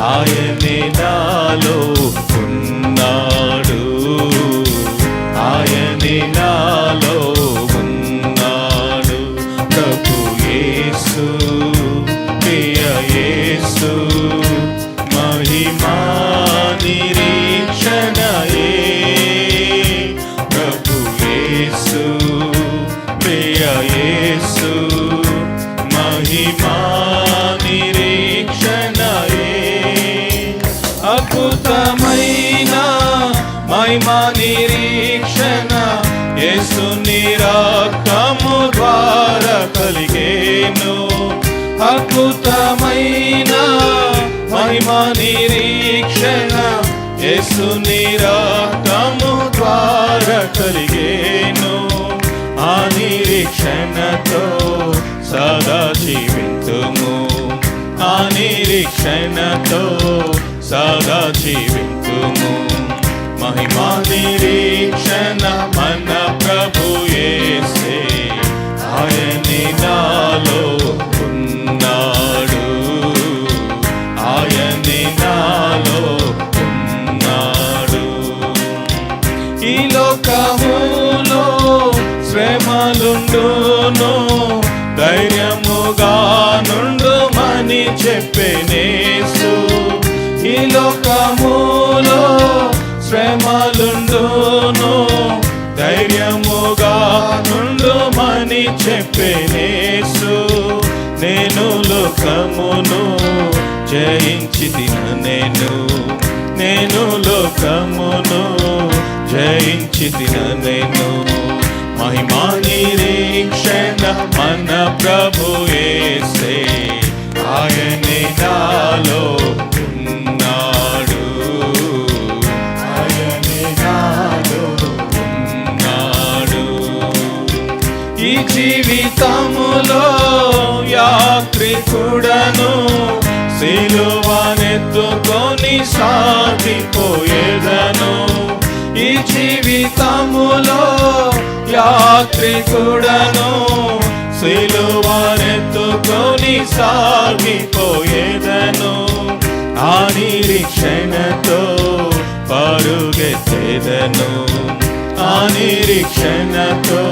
ఆయనే నాలో ఉన్నాడు. ఆయనే నాలో ఉన్నాడు. ప్రభు యేసు ప్రియ యేసు మహిమా నిరీక్షణయే. ప్రభు యేసు ప్రియ యేసు. మహిమ నిరీక్షణ యేసు నిరాకము ద్వారా కలిగేను. అద్భుతమైన మహిమ నిరీక్షణ యేసు నిరాకము ద్వారా కలిగేను. ఆ నిరీక్షణతో సదా జీవితుము ఆ నిరీక్షణతో సదా జీవితుము మహిమా నిరీక్షణ మన ప్రభు ఆయని నాలో ఉన్నాడు. ఆయని నాలో ఉన్నాడు. ఈ లోకములో శ్రమలుండును ధైర్యముగా నుండుమని చెప్పేనే లోకమును జయించి నేను నేను లోకమును జయించి నేను. మహిమా నిరీక్షణ మన ప్రభు ఏసే ఈ జీవితములో యాత్రికుడను సిలువనెత్తుకొని సాగిపోయేదను. ఈ జీవితములో యాత్రికుడను సిలువనెత్తుకొని సాగిపోయేదను. ఆ నిరీక్షణతో పరుగెత్తేదను. ఆ నిరీక్షణతో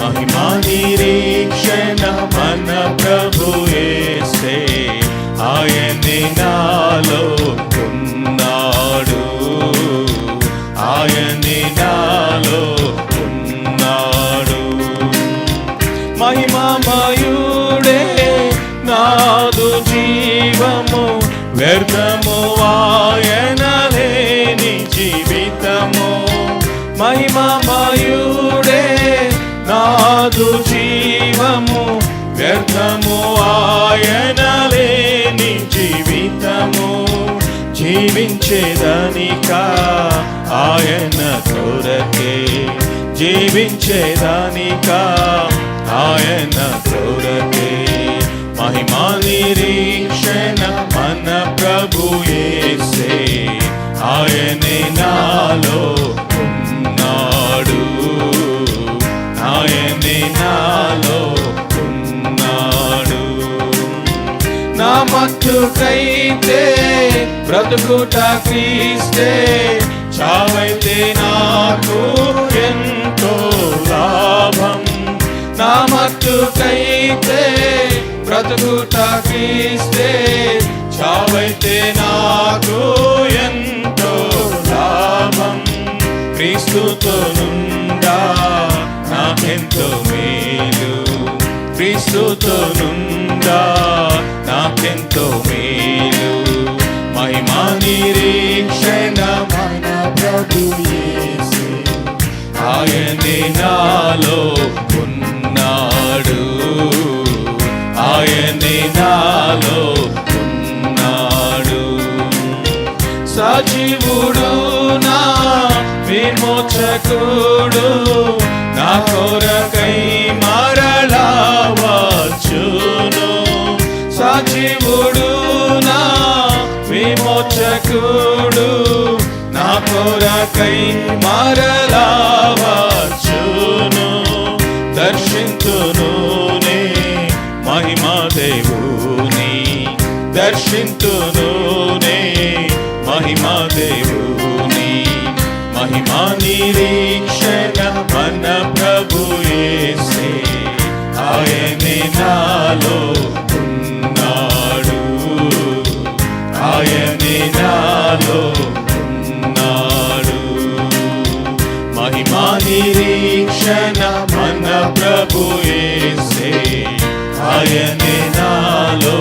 మహిమా నిరీక్షణ మన ప్రభు మహిమమయుడే నాదు జీవము వ్యర్థము ఆయన లేని జీవితము. జీవించేదానిక? ఆయన కొరకే. జీవించేదానిక? ఆయన కొరకే. మహిమా నిరీ మట్టుకైతే బ్రతుకుట క్రీస్తే చావైతే నాకు ఎంతో లాభం. నా మట్టుకైతే బ్రతుకుట క్రీస్తే చావైతే నాకు ఎంతో లాభం. క్రీస్తుతో నుండా నాకెంతో మేలు. క్రీస్తుతో నుండా ఎంతో మేలు. మహిమా నిరీక్షణ మన ప్రభు ఆయనే నాలో ఉన్నాడు. ఆయనే నాలో ఉన్నాడు. సజీవుడు నా విమోచకుడు నా కోరక కొరకై మరలావచ్చును. దర్శించును మహిమా దేవుని. దర్శించును మహిమా దేవుని. మహిమా నిరీక్షణ మన ప్రభు ఆయనే నాలో ఆయన నాలో